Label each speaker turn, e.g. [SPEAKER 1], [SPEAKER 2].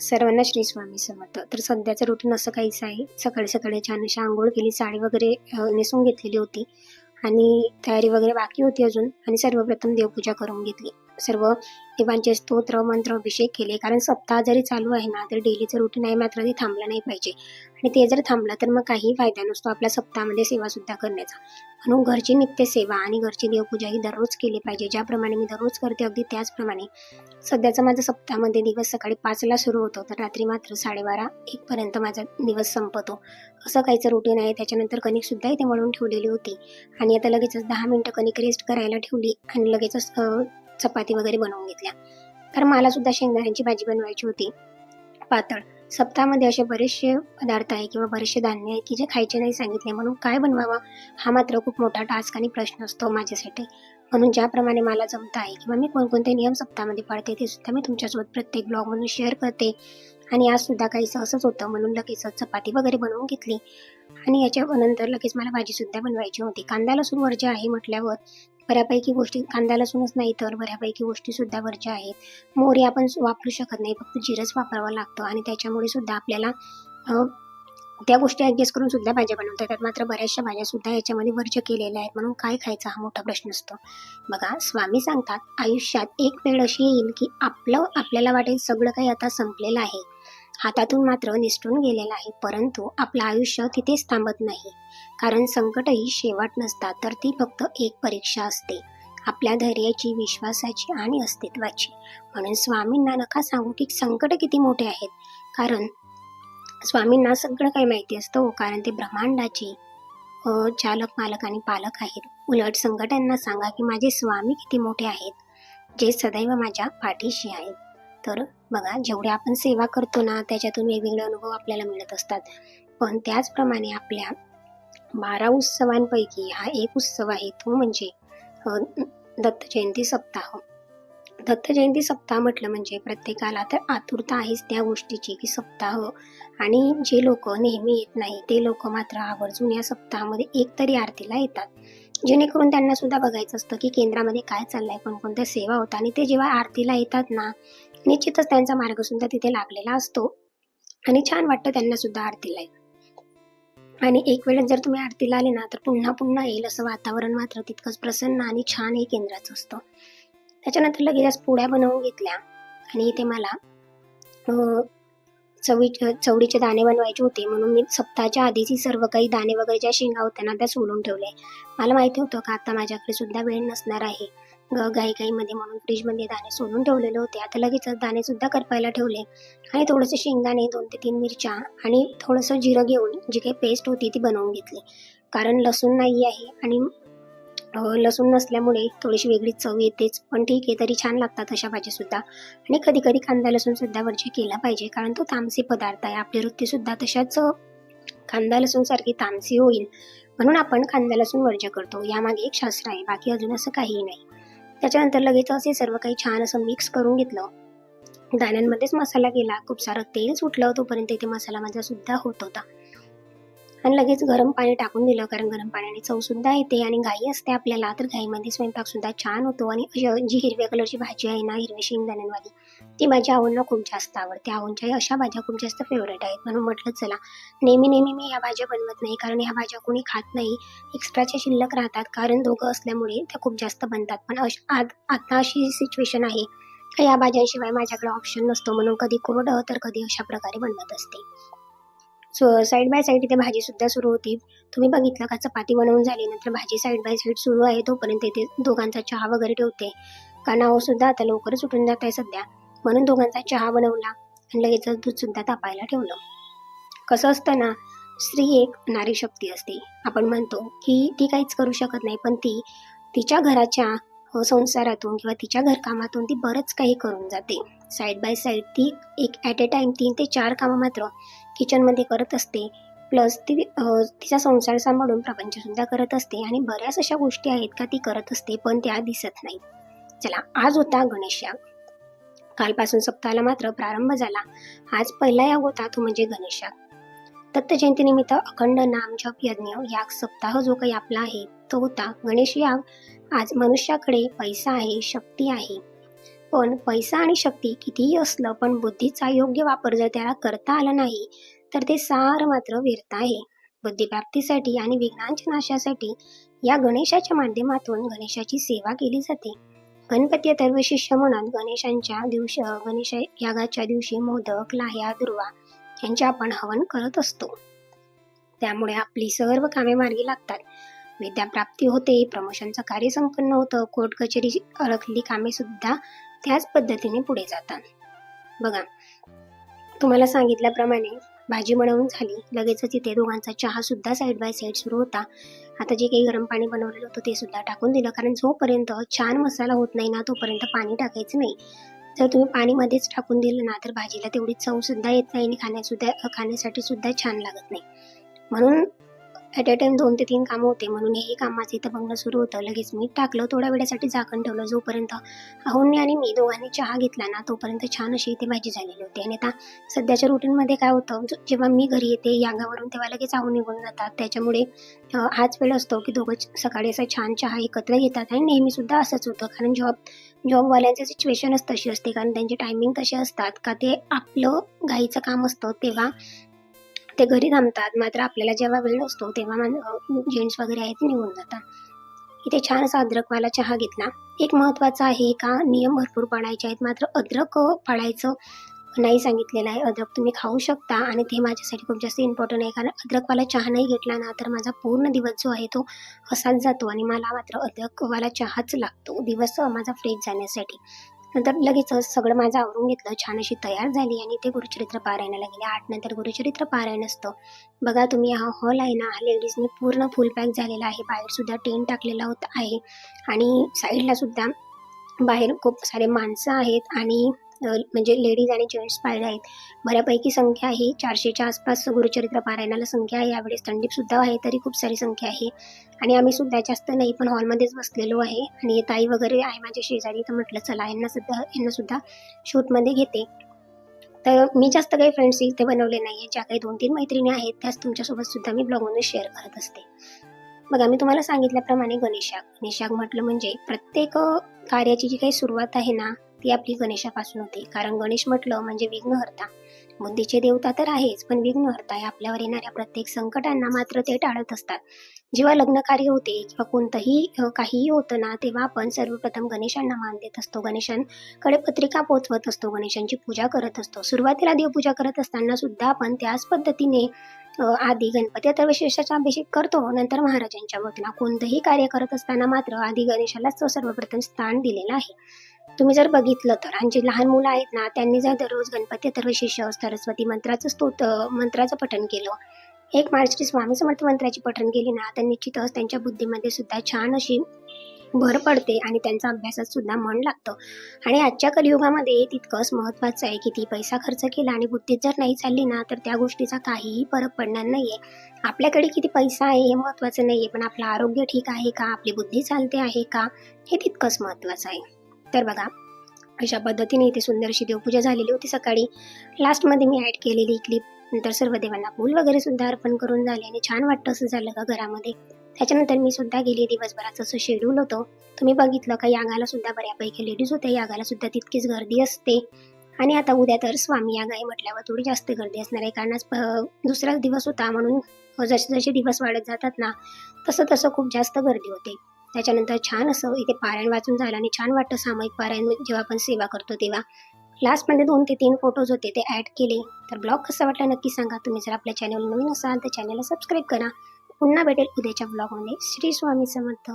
[SPEAKER 1] सर्वांना श्री स्वामी समर्थ. तर सध्याचं रुटीन असं काहीच आहे. सकाळी सकाळी छान अशी आंघोळ केली साडी वगैरे नेसून घेतलेली होती. आणि तयारी वगैरे बाकी होती अजून. आणि सर्वप्रथम देवपूजा करून घेतली. सर्व देवांचे स्तोत्र मंत्र अभिषेक केले. कारण सप्ताह जरी चालू आहे ना तर डेलीचं रुटीन आहे मात्र ते थांबलं नाही पाहिजे. आणि ते जर थांबलं तर मग काही फायदा नसतो आपल्या सप्ताहामध्ये सेवा सुद्धा करण्याचा. म्हणून घरची नित्य सेवा आणि घरची देवपूजा ही दररोज केली पाहिजे. ज्याप्रमाणे मी दररोज करते अगदी त्याचप्रमाणे. सध्याचा माझा सप्ताहामध्ये दिवस सकाळी पाचला सुरू होतो तर रात्री मात्र साडेबारा एकपर्यंत माझा दिवस संपतो. असं काहीचं रुटीन आहे. त्याच्यानंतर कणिकसुद्धा इथे मळून ठेवलेली होती. आणि आता लगेचच दहा मिनटं कणिक रेस्ट करायला ठेवली आणि लगेचच चपाती वगैरे बनवून घेतल्या. कारण मला सुद्धा शेंगदाण्याची भाजी बनवायची होती. पातळ. सप्ताहामध्ये असे बरेचसे पदार्थ आहे किंवा बरेचसे धान्य आहे की जे खायचे नाही सांगितले. म्हणून काय बनवावं? हा मात्र खूप मोठा टास्क आणि प्रश्न असतो माझ्यासाठी. म्हणून ज्याप्रमाणे मला जमत आहे किंवा मी कोणकोणते नियम सप्ताहामध्ये पाळते ते सुद्धा मी तुमच्यासोबत प्रत्येक ब्लॉग म्हणून शेअर करते. आणि आज सुद्धा काही असंच होतं. म्हणून लगेचच चपाती वगैरे बनवून घेतली. आणि याच्या नंतर लगेच मला भाजीसुद्धा बनवायची होती. कांदा लसूण वर्ज्य आहे म्हटल्यावर बऱ्यापैकी गोष्टी कांदा लसूणच नाही तर बऱ्यापैकी गोष्टीसुद्धा वरच्या आहेत. मोहरी आपण वापरू शकत नाही फक्त जिरंच वापरावं लागतं आणि त्याच्यामुळे सुद्धा आपल्याला त्या गोष्टी ॲडजस्ट करून सुद्धा भाज्या बनवता येतात. मात्र बऱ्याचशा भाज्या सुद्धा याच्यामध्ये वर्ज्य केलेल्या आहेत म्हणून काय खायचा हा मोठा प्रश्न असतो. बघा स्वामी सांगतात आयुष्यात एक वेळ अशी येईल की आपलं आपल्याला वाटेल सगळं काही आता संपलेलं आहे. हातातून मात्र निसटून गेलेला आहे परंतु आपलं आयुष्य तिथेच थांबत नाही. कारण संकटही शेवट नसतात तर ती फक्त एक परीक्षा असते. आपल्या धैर्याची विश्वासाची आणि अस्तित्वाची. म्हणून स्वामींना नका सांगू की संकट किती मोठे आहेत. कारण स्वामींना सगळं काही माहिती असतं हो, कारण ते ब्रह्मांडाचे चालक मालक आणि पालक आहेत. उलट संकटांना सांगा की माझे स्वामी किती मोठे आहेत जे सदैव माझ्या पाठीशी आहेत. तर बघा जेवढे आपण सेवा करतो ना त्याच्यातून वेगवेगळे अनुभव आपल्याला मिळत असतात. पण त्याचप्रमाणे आपल्या बारा उत्सवांपैकी हा एक उत्सव आहे तो म्हणजे दत्तजयंती दत्त जयंती सप्ताह. दत्त जयंती सप्ताह म्हटलं म्हणजे प्रत्येकाला तर आतुरता आहेच त्या गोष्टीची की सप्ताह आणि जे लोक नेहमी येत नाही ते लोक मात्र आवर्जून या सप्ताहामध्ये एक तरी आरतीला येतात. जेणेकरून त्यांना सुद्धा बघायचं असतं की केंद्रामध्ये काय चाललंय कोणकोणत्या सेवा होतात आणि ते जेव्हा आरतीला येतात ना निश्चितच त्यांचा मार्ग सुद्धा तिथे लागलेला असतो. आणि छान वाटतं त्यांना सुद्धा आरतीला आणि एक वेळेस जर तुम्ही आरतीला आले ना तर पुन्हा पुन्हा येईल असं वातावरण मात्र तितकंच प्रसन्न आणि छान हे केंद्राचं असतं. त्याच्यानंतर लगेच पोळ्या बनवून घेतल्या. आणि इथे मला चवी चवडीचे दाणे बनवायचे होते. म्हणून मी सप्ताहाच्या आधीची सर्व काही दाणे वगैरे ज्या शेंगा होत्या ना त्या सोलून ठेवले मला माहिती होतं का आता माझ्याकडे सुद्धा वेळ नसणार आहे. घाईघाईमध्ये म्हणून फ्रीजमध्ये दाणे सोडून ठेवलेले होते. आता लगेचच दाणे सुद्धा करपायला ठेवले. आणि थोडंसं शेंगदाणे दोन ते तीन मिरच्या आणि थोडंसं जिरं घेऊन जी काही पेस्ट होती ती बनवून घेतली. कारण लसूण नाही आहे आणि लसूण नसल्यामुळे थोडीशी वेगळी चव येतेच. पण ठीक आहे तरी छान लागतात अशा भाजीसुद्धा आणि कधी कधी कांदा लसूण सुद्धा केला पाहिजे. कारण तो तामसी पदार्थ आहे. आपली वृत्ती सुद्धा तशाच कांदा लसूण सारखी तामसी होईल. म्हणून आपण कांदा लसूण वर्ज्य करतो. यामागे एक शास्त्र आहे. बाकी अजून असं काहीही नाही. त्याच्यानंतर लगेच असे सर्व काही छान असं मिक्स करून घेतलं. दाण्यांमध्येच मसाला गेला खूप सारं तेल सुटलं तोपर्यंत इथे मसाला माझा सुद्धा होत होता. आणि लगेच गरम पाणी टाकून दिलं कारण गरम पाण्याने चव सुद्धा येते आणि गाई असते आपल्याला. तर घाईमध्ये स्वयंपाक सुद्धा छान होतो आणि जी हिरव्या कलरची भाजी आहे ना हिरव्या शेंगदाण्यांवाली ती माझ्या आवडीला खूप जास्त आवडते. आवडच्या अशा भाज्या खूप जास्त फेवरेट आहेत. म्हणून म्हटलं चला नेहमी नेहमी मी या भाज्या बनवत नाही कारण ह्या भाज्या कोणी खात नाही. एक्स्ट्राच्या शिल्लक राहतात कारण दोघं असल्यामुळे त्या खूप जास्त बनतात. पण अश आता अशी सिच्युएशन आहे. या भाज्यांशिवाय माझ्याकडे ऑप्शन नसतो. म्हणून कधी कोरडं तर कधी अशा प्रकारे बनवत असते. सो साईड बाय साईड इथे भाजीसुद्धा सुरू होती. तुम्ही बघितलं का? चपाती बनवून झाली नंतर भाजी साईड बाय साईड सुरू आहे. तोपर्यंत इथे दोघांचा चहा वगैरे ठेवते. का सुद्धा आता लवकरच उठून जात आहे सध्या. म्हणून दोघांचा चहा बनवला आणि लगेच दूधसुद्धा तापायला ठेवलं. कसं असतं ना स्त्री एक नारी शक्ती असते. आपण म्हणतो की ती काहीच करू शकत नाही पण ती तिच्या घराच्या संसारातून किंवा तिच्या घरकामातून ती बरंच काही करून जाते. साईड बाय साईड ती एक ॲट ए टाईम तीन ते चार कामं मात्र किचनमध्ये करत असते. प्लस ती तिचा संसार सांभाळून प्रपंचसुद्धा करत असते आणि बऱ्याच अशा गोष्टी आहेत का ती करत असते पण त्या दिसत नाही. चला आज होता गणेश याग कालपासून सप्ताहाला मात्र प्रारंभ झाला. आज पहिला याग होता तो म्हणजे गणेश याग दत्त जयंतीनिमित्त अखंड नाम जप यज्ञ याग सप्ताह जो काही आपला आहे तो होता गणेश याग. आज मनुष्याकडे पैसा आहे शक्ती आहे. पण पैसा आणि शक्ती कितीही असलं पण बुद्धीचा योग्य वापर जर त्याला करता आला नाही तर ते सार मात्र व्यर्थ आहे. बुद्धिप्राप्तीसाठी आणि विज्ञानच्या नाशासाठी या गणेशाच्या माध्यमातून गणेशाची सेवा केली जाते. गणपती तर शिष्य म्हणून गणेशांच्या दिवशी गणेश यागाच्या दिवशी मोदक लाह्या दुर्वा यांचे आपण हवन करत असतो. त्यामुळे आपली सर्व कामे मार्गी लागतात. विद्याप्राप्ती होते प्रमोशनचं कार्य संपन्न होतं कोर्ट कचेरी अडकली कामे सुद्धा त्याच पद्धतीने पुढे जातात. बघा तुम्हाला सांगितल्याप्रमाणे भाजी बनवून झाली लगेचच इथे दोघांचा चहा सुद्धा साईड बाय साईड सुरू होता. आता जे काही गरम पाणी बनवलेलं होतं ते सुद्धा टाकून दिलं कारण जोपर्यंत छान मसाला होत नाही ना तोपर्यंत पाणी टाकायचं नाही. जर तुम्ही पाणी मध्येच टाकून दिलं ना तर भाजीला तेवढी चव सुद्धा येत नाही आणि खाण्यासुद्धा खाण्यासाठी सुद्धा छान लागत नाही. म्हणून ॲट अ टाइम दोन ते तीन कामं होते. म्हणून हेही कामाचं इथं बघणं सुरू होतं. लगेच मी टाकलं. थोड्या वेळासाठी झाकण ठेवलं. जोपर्यंत अहोनी आणि मी दोघांनी चहा घेतला ना तोपर्यंत छान अशी इथे भाजी झालेली होती. आणि आता सध्याच्या रुटीनमध्ये काय होतं जेव्हा मी घरी येते यागावरून तेव्हा लगेच आहून निघून जातात. त्याच्यामुळे हाच वेळ असतो की दोघं सकाळी असा छान चहा एकत्र घेतात. आणि नेहमीसुद्धा असंच होतं. कारण जॉब जॉबवाल्यांचे सिच्युएशनच तशी असते. कारण त्यांचे टायमिंग तसे असतात. का ते आपलं घाईचं काम असतं तेव्हा ते घरी थांबतात. मात्र आपल्याला जेव्हा वेळ असतो तेव्हा जेंट्स वगैरे आहेत ते निघून जातात. इथे छान असा अद्रकवाला चहा घेतला. एक महत्त्वाचा आहे का? नियम भरपूर पाळायचे आहेत. मात्र अद्रक पाळायचं नाही सांगितलेलं आहे. अद्रक तुम्ही खाऊ शकता आणि ते माझ्यासाठी खूप जास्त इम्पॉर्टंट आहे. कारण अद्रकवाला चहा नाही घेतला ना तर माझा पूर्ण दिवस जो आहे तो असाच जातो आणि मला मात्र अद्रकवाला चहाच लागतो. दिवस माझा फ्रेश जाण्यासाठी. नंतर लगेचच सगळं माझं आवरून घेतलं. छान अशी तयार झाली आणि ते गुरुचरित्र पारायणाला गेले. आठ नंतर गुरुचरित्र पारायण असतं. बघा तुम्ही हा हॉल आहे ना हा लेडीजने पूर्ण फुल पॅक झालेला आहे. बाहेर सुद्धा टेंट टाकलेला होता आहे. आणि साईडला सुद्धा बाहेर खूप सारे माणसं आहेत आणि म्हणजे लेडीज आणि जेंट्स पाहिजे आहेत. बऱ्यापैकी संख्या आहे. चारशेच्या आसपास गुरुचरित्र पारायणाला संख्या आहे. यावेळेस थंडीपसुद्धा आहे तरी खूप सारी संख्या आहे. आणि आम्ही सुद्धा जास्त नाही पण हॉलमध्येच बसलेलो आहे. आणि ताई वगैरे आहे माझ्या शेजारी तर म्हटलं चला यांना सुद्धा यांना सुद्धा शूटमध्ये घेते. तर मी जास्त काही फ्रेंड्स इथे बनवले नाही ज्या काही दोन तीन मैत्रिणी आहेत त्याच तुमच्यासोबत सुद्धा मी ब्लॉगमधून शेअर करत असते. बघा मी तुम्हाला सांगितल्याप्रमाणे गणेशाग. गणेशाग म्हटलं म्हणजे प्रत्येक कार्याची जी काही सुरुवात आहे ना ती आपली गणेशापासून होते. कारण गणेश म्हटलं म्हणजे विघ्नहर्ता. बुद्धीचे देवता तर आहेच पण विघ्नहर्ता या आपल्यावर येणाऱ्या प्रत्येक संकटांना मात्र ते टाळत असतात. जेव्हा लग्न कार्य होते किंवा कोणतंही काहीही होतं ना तेव्हा आपण सर्वप्रथम गणेशांना मान देत असतो. गणेशांकडे पत्रिका पोचवत असतो गणेशांची पूजा करत असतो. सुरुवातीला देवपूजा करत असताना सुद्धा आपण त्याच पद्धतीने आधी गणपती तर विशेषाचा अभिषेक करतो नंतर महाराजांच्या वतीला कोणतंही कार्य करत असताना मात्र आधी गणेशालाच तो सर्वप्रथम स्थान दिलेलं आहे. तुम्ही जर बघितलं तर आणि जे लहान मुलं आहेत ना त्यांनी जर दररोज गणपती अथर्व शिष्य सरस्वती मंत्राचं स्तोत मंत्राचं पठण केलं. एक मार्च स्वामी समर्थ मंत्राची पठण केली ना तर निश्चितच त्यांच्या बुद्धीमध्ये सुद्धा छान अशी भर पडते आणि त्यांचा अभ्यासात सुद्धा मन लागतं. आणि आजच्या कलियुगामध्ये तितकंच महत्त्वाचं आहे की ती पैसा खर्च केला आणि बुद्धीत जर नाही चालली ना तर त्या गोष्टीचा काहीही फरक पडणार नाहीये. आपल्याकडे किती पैसा आहे हे महत्त्वाचं नाहीये पण आपलं आरोग्य ठीक आहे का? आपली बुद्धी चालते आहे का? हे तितकंच महत्त्वाचं आहे. तर बघा अशा पद्धतीने इथे सुंदर अशी देवपूजा झालेली होती सकाळी. लास्टमध्ये मी ॲड केलेली क्लिप नंतर सर्व देवांना फूल वगैरे सुद्धा अर्पण करून झाले आणि छान वाटतं असं झालं का घरामध्ये. त्याच्यानंतर मी सुद्धा गेली दिवसभराचं असं शेड्यूल होतं. तुम्ही बघितलं का यागाला सुद्धा बऱ्यापैकी लेडीज होत्या. यागाला सुद्धा तितकीच गर्दी असते. आणि आता उद्या तर स्वामी याग आहे म्हटल्यावर थोडी जास्त गर्दी असणार आहे. कारण दुसराच दिवस होता म्हणून जसे जसे दिवस वाढत जातात ना तसं तसं खूप जास्त गर्दी होते. त्याच्यानंतर छान असं इथे पारायण वाचून झालं आणि छान वाटतं सामायिक पारायण जेव्हा आपण सेवा करतो तेव्हा. लास्टमध्ये दोन ते तीन फोटोज होते ते ॲड केले. तर ब्लॉग कसा वाटला नक्की सांगा. तुम्ही जर आपल्या चॅनल नवीन असाल तर चॅनलला सबस्क्राईब करा. पुन्हा भेटेल उद्याच्या ब्लॉगमध्ये श्री स्वामी समर्थ.